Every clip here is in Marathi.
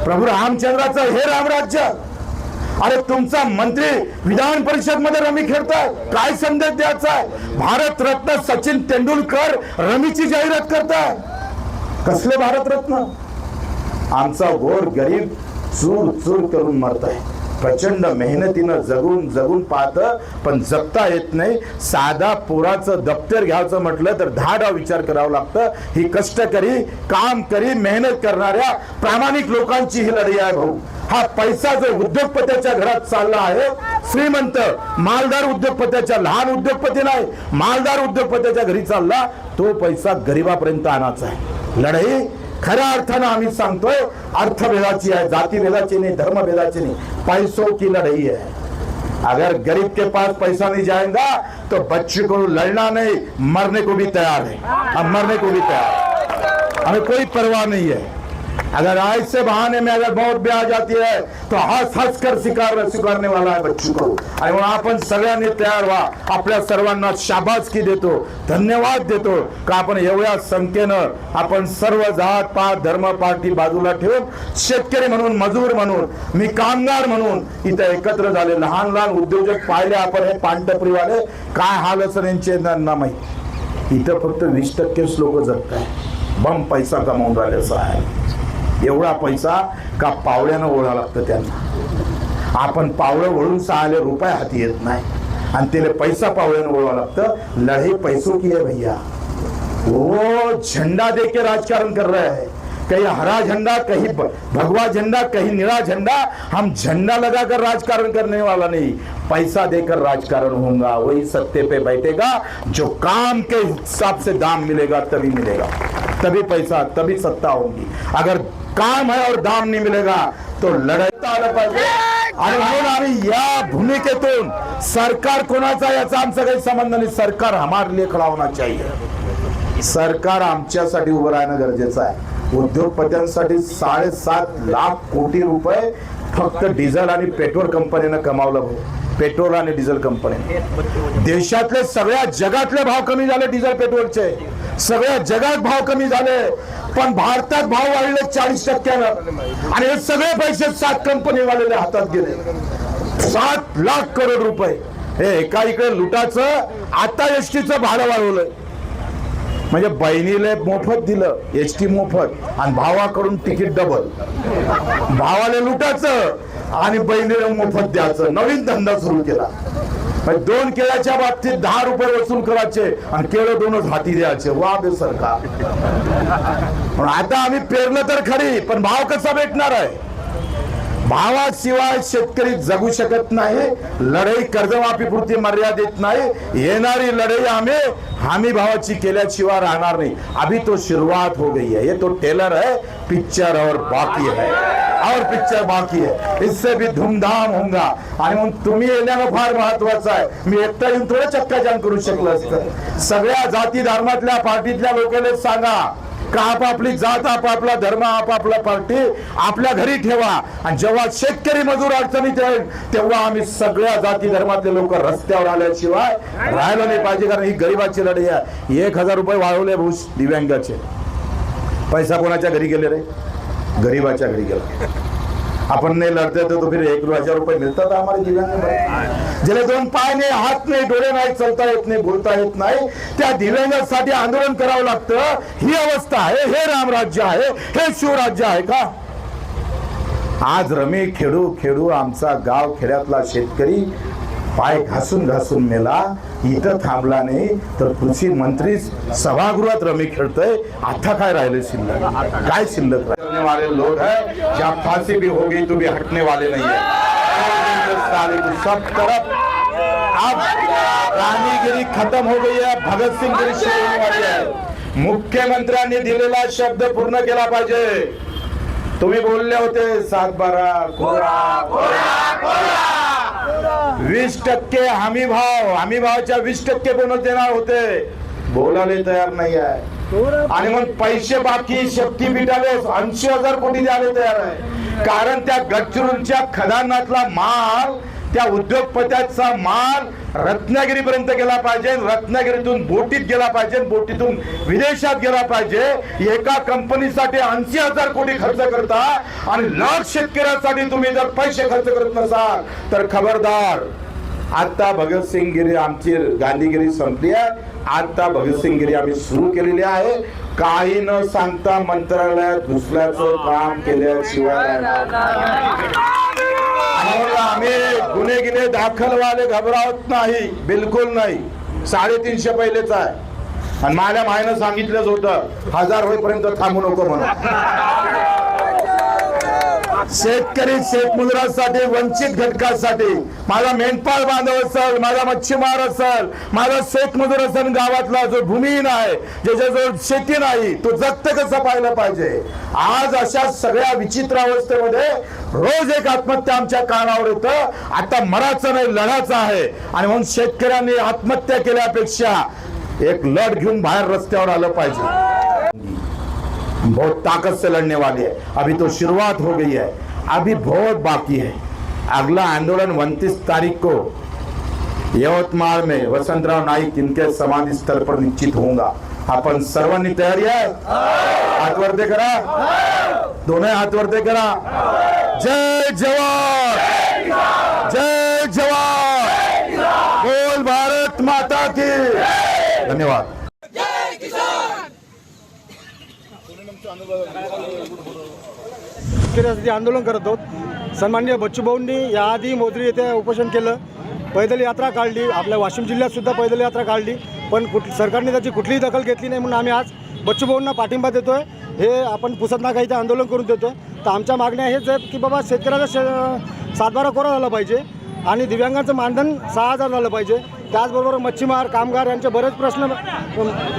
प्रभू रामचंद्राचं हे रामराज्य अरे तुमचा मंत्री विधान परिषदमध्ये रमी खेळताय. काय संदेश द्यायचा आहे भारत रत्न सचिन तेंडुलकर रमीची जाहिरात करताय. कसले भारतरत्न आमचा गोर गरीब चूर चूर करून मरताय. प्रचंड मेहनतीनं जगून जगून पाहत पण जगता येत नाही. साधा पोराचं दप्तर घ्यायचं म्हटलं तर दहा डाव विचार करावं लागतं. ही कष्टकरी काम करी मेहनत करणाऱ्या प्रामाणिक लोकांची ही लढाई आहे भाऊ. हा पैसा जो उद्योगपत्याच्या घरात चालला आहे श्रीमंत मालदार उद्योगपत्याच्या लहान उद्योगपती नाही मालदार उद्योगपत्याच्या घरी चालला तो पैसा गरिबापर्यंत आणायचा आहे. लढाई खऱ्या अर्थानं आम्ही सांगतोय अर्थभेदाची आहे जातीभेदाची नहीं धर्मभेदाची नहीं. पैसों की लड़ाई है अगर गरीब के पास पैसा नहीं जाएगा तो बच्चे को लड़ना नहीं मरने को भी तैयार है। हम मरने को भी तैयार है। हमें कोई परवाह नहीं है। अगर आज से बहाने में अगर मौत भी आ जाती है तो हस हस कर स्वीकार स्वीकारने वाला आहे बच्चू को। आणि म्हणून आपण सगळ्यांनी तयार व्हा आपल्या सर्वांना शाबासकी देतो धन्यवाद देतो का आपण एवढ्या संख्येनं आपण सर्व जात पात धर्म पार्टी बाजूला ठेवून शेतकरी म्हणून मजूर म्हणून मी कामगार म्हणून इथं एकत्र झाले. लहान लहान उद्योजक पाहिले आपण हे पानटपरीवाले काय हाल असं यांचे ना माहीत. इथं फक्त वीस टक्केच लोक जगत आहे बम पैसा कमावून राहिले असं आहे एवढा पैसा का पावड्यानं ओढा लागतं त्यांना? आपण पावळं वळून सहाले रुपये हाती येत नाही. आणि त्याला पैसा पावड्यानं ओळवा लागतं. लढे पैसो की है भैया? वो झंडा दे के राजकारण कर रहे हैं. कहीं हरा झंडा कहीं भगवा झंडा कहीं निरा झंडा हम झंडा लगाकर राजकारण करने वाला नहीं. पैसा देकर राजकारण होगा वही सत्ते पे बैठेगा जो काम के हिसाब से दाम मिलेगा तभी मिलेगा. तभी पैसा तभी सत्ता होगी. अगर काम है और दाम नहीं मिलेगा तो लढाईता आलं पाहिजे. आणि म्हणून आम्ही या भूमिकेतून सरकार कोणाचा याचा आमचा काही संबंध नाही. सरकार हमारे लिए खडा होना चाहिए. सरकार आमच्यासाठी उभं राहणं गरजेचं आहे. उद्योगपत्यांसाठी साडेसात लाख कोटी रुपये फक्त डिझेल आणि पेट्रोल कंपनीनं कमावलं पेट्रोल आणि डिझेल कंपनी. देशातले सगळ्या जगातले भाव कमी झाले डिझेल पेट्रोलचे. सगळ्या जगात भाव कमी झाले. पण भारतात भाव वाढले चाळीस टक्क्यानं. आणि हे सगळे पैसे सात कंपनीवालेल्या हातात गेले. सात लाख करोड रुपये. हे एका इकडे लुटाचं आता एसटीचं भाडं वाढवलंय. म्हणजे बहिणीला मोफत दिलं एस टी मोफत आणि भावाकडून तिकीट डबल भावाला लुटायचं आणि बहिणीला मोफत द्यायचं. नवीन धंदा सुरू केला. दोन केळ्याच्या बाबतीत दहा रुपये वसूल करायचे आणि केळं दोनच हाती द्यायचे. वा बे सरकार. पण आता आम्ही पेरलं तर खरी पण भाव कसा भेटणार आहे? भावाशिवाय शेतकरी जगू शकत नाही लढाई कर्जमाफी पुरती मर्यादित नाही येणारी लढाई आम्ही हमी भावाची केल्याशिवाय राहणार नाही. अभी तो शुरुआत हो गई है. ये तो टेलर है पिक्चर और बाकी है. और पिक्चर बाकी है. इससे भी धूमधाम होगा आणि मग तुम्ही येण्यानं फार महत्वाचं आहे. मी एकटा येऊन थोडं चक्काजाम करू शकलो असतं. सगळ्या जाती धर्मातल्या पार्टीतल्या लोकांना सांगा. का आपापली जात आपापला धर्म आपापला पार्टी आपल्या घरी ठेवा. आणि जेव्हा शेतकरी मजूर अडचणीत येईल तेव्हा आम्ही सगळ्या जाती धर्मातले लोक रस्त्यावर आल्याशिवाय राहायला नाही पाहिजे कारण ही गरिबाची लढाई आहे. एक हजार रुपये वाढवले भूस दिव्यांगाचे. पैसा कोणाच्या घरी गेले रे? गरीबाच्या घरी गेला. आपण नाही लढते तर तो फिर एक हजार रुपये मिळतात आम्हाला दिव्यांग ज्याला दोन पाय नाही हात नाही डोळे नाही चलता येत नाही बोलता येत नाही त्या दिव्यांगासाठी आंदोलन करावं लागतं. ही अवस्था आहे हे रामराज्य आहे हे शिवराज्य आहे का? आज रमे खेडू खेडू आमचा गाव खेड्यातला शेतकरी पाय घासून घासून मेला. इथं थांबला नाही तर कृषी मंत्री सभागृहात रमी खेळतोय. आता काय राहिले शिल्लक? काय शिल्लक करने वाले लोग हैं जहाँ फांसी भी होगी तो भी हटने वाले नहीं है। सब तरफ। अब रानीगिरी खत्म हो गई है भगत सिंह गिरी शुरू होने वाली है। मुख्यमंत्र्यांनी दिलेला शब्द पूर्ण केला पाहिजे। तुम्ही बोलले होते सात बारा कोरा। वीस टक्के हमी भाव हमी भावाच्या वीस टक्के बोनस देणार होते. बोलायला तयार नाही आहे. आणि मग पैसे बाकी शक्तीपीठाले ऐंशी हजार कोटी द्यायला तयार आहे. कारण त्या गडचिरोलीच्या खदानातला माल त्या उद्योगपत्याचा माल रत्नागिरीपर्यंत गेला पाहिजे रत्नागिरीतून बोटीत गेला पाहिजे बोटीतून विदेशात गेला पाहिजे. एका कंपनीसाठी ऐंशी हजार कोटी खर्च करता आणि लाख शेतकऱ्यांसाठी तुम्ही जर पैसे खर्च करत नसाल तर खबरदार आता भगतसिंग गिरी आमची गांधीगिरी संपली आहे. आता भगतसिंग गिरी आम्ही सुरू केलेली आहे. काही न सांगता मंत्रालयात घुसल्याचं काम केल्याशिवाय राहणार नाही. म्हणून आम्ही. गुन्हे गिन्हे दाखल घबरावत नाही. बिलकुल नाही. साडेतीनशे पहिलेच आहे. आणि माझ्या मायनं सांगितलंच होतं हजार होईपर्यंत थांबू नको म्हणून. शेतकरी शेतमजुरांसाठी वंचित घटकासाठी. माझा मेंढपाळ बांधव असेल माझा मच्छीमार असेल माझा शेतमजूर असेल गावातला जो भूमिहीन आहे ज्याच्याजवळ शेती नाही तो जगत कसं पाहिलं पाहिजे? आज अशा सगळ्या विचित्र अवस्थेमध्ये रोज एक आत्महत्या आमच्या कानावर येतं. आता मराचं नाही लढाचं आहे. आणि म्हणून शेतकऱ्यांनी आत्महत्या केल्यापेक्षा एक लढ घेऊन बाहेर रस्त्यावर आलं पाहिजे. बहुत ताकत से लड़ने वाली है। अभी तो शुरुआत हो गई है। अभी बहुत बाकी है। अगला आंदोलन उनतीस तारीख को यवतमाळ में वसंतराव नाईक इनके समाधि स्थल पर निश्चित होगा आपण सर्वांनी तयारी आहे हात वरते करा। दोन्ही हात वरते करा। जय जवान! जय शेतकऱ्यासाठी आंदोलन करत आहोत सन्माननीय बच्चूभाऊंनी याआधी मोजरी येथे उपोषण केलं. पैदल यात्रा काढली. आपल्या वाशिम जिल्ह्यातसुद्धा पैदल यात्रा काढली. पण कुठ सरकारने त्याची कुठलीही दखल घेतली नाही म्हणून आम्ही आज बच्चूभाऊंना पाठिंबा देतोय. हे आपण पुसत नाका इथे आंदोलन करून देतोय. तर आमच्या मागण्या हेच आहेत की बाबा शेतकऱ्याचा शे सातबारा कोरा झाला पाहिजे. आणि दिव्यांगांचं मानधन सहा हजार झालं पाहिजे. त्याचबरोबर मच्छीमार कामगार यांचे बरेच प्रश्न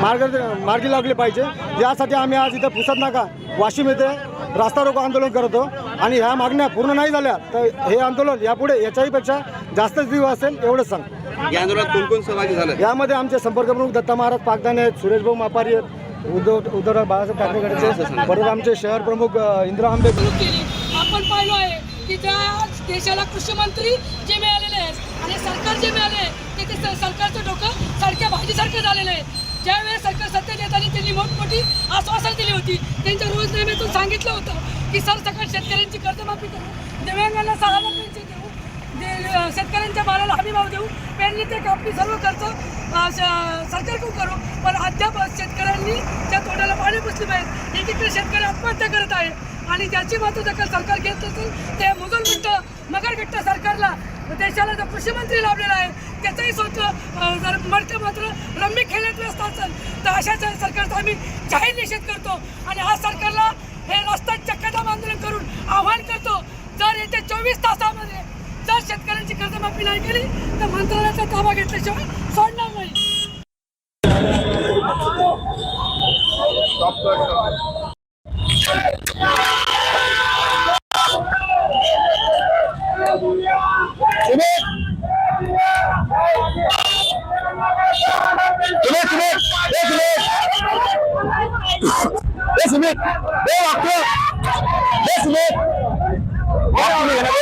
मार्ग मार्गी लागले पाहिजे. यासाठी आम्ही आज इथं पुसत नाका. वाशिम येथे रास्ता रोको आंदोलन करतो आणि ह्या मागण्या पूर्ण नाही झाल्या तर हे आंदोलन यापुढे याच्याही पेक्षा जास्तच तीव्र असेल एवढंच सांग या आंदोलनात कोण कोण सहभागी झालं? यामध्ये आमचे संपर्क प्रमुख दत्ता महाराज पागदाने आहेत सुरेशभाऊ मापारी आहेत उद्धव उद्धवराव बाळासाहेब ठाकरे गटाचे परत आमचे शहर प्रमुख इंदिरा आंबे. आपण पाहिलो आहे की त्या देशाला कृषी मंत्री जे मिळालेले आहेत आणि सरकार जे मिळाले सरकारचं सरकारचं डोकं सारख्या भाजीसारखं झालेलं आहे. ज्यावेळेस सरकार सत्तेत येताना त्यांनी मोठमोठी आश्वासन दिली होती त्यांच्या रोजनाम्यातून सांगितलं होतं की सरसकट शेतकऱ्यांची कर्जमाफी करू दिव्यांगांना सहा हजार पेन्शन देऊ दे शेतकऱ्यांच्या मालाला हमीभाव देऊ पेरणी ते कापणी सर्व खर्च सरकारकडून करू पण अद्याप शेतकऱ्यांनी त्या तोंडाला पाणी पुसली पाहिजे. एकीकडे शेतकरी आत्महत्या करत आहे आणि ज्याची मात्र दखल सरकार घेत असेल ते मुघल गट्ट मगर घट्ट सरकारला देशाला जो कृषी मंत्री लाभलेला आहे त्याचंही स्वतः जर मर्त मात्र रम्मी खेळत व्यस्त असेल तर अशा सरकारचा आम्ही जाहीर निषेध करतो आणि हा सरकारला हे रस्ता चक्कादाम आंदोलन करून आव्हान करतो. जर येत्या चोवीस तासामध्ये जर शेतकऱ्यांची कर्जमाफी नाही केली तर मंत्रालयाचा ताबा घेतल्याशिवाय Simit. Ve vakti. Ve Simit. Ve Simit.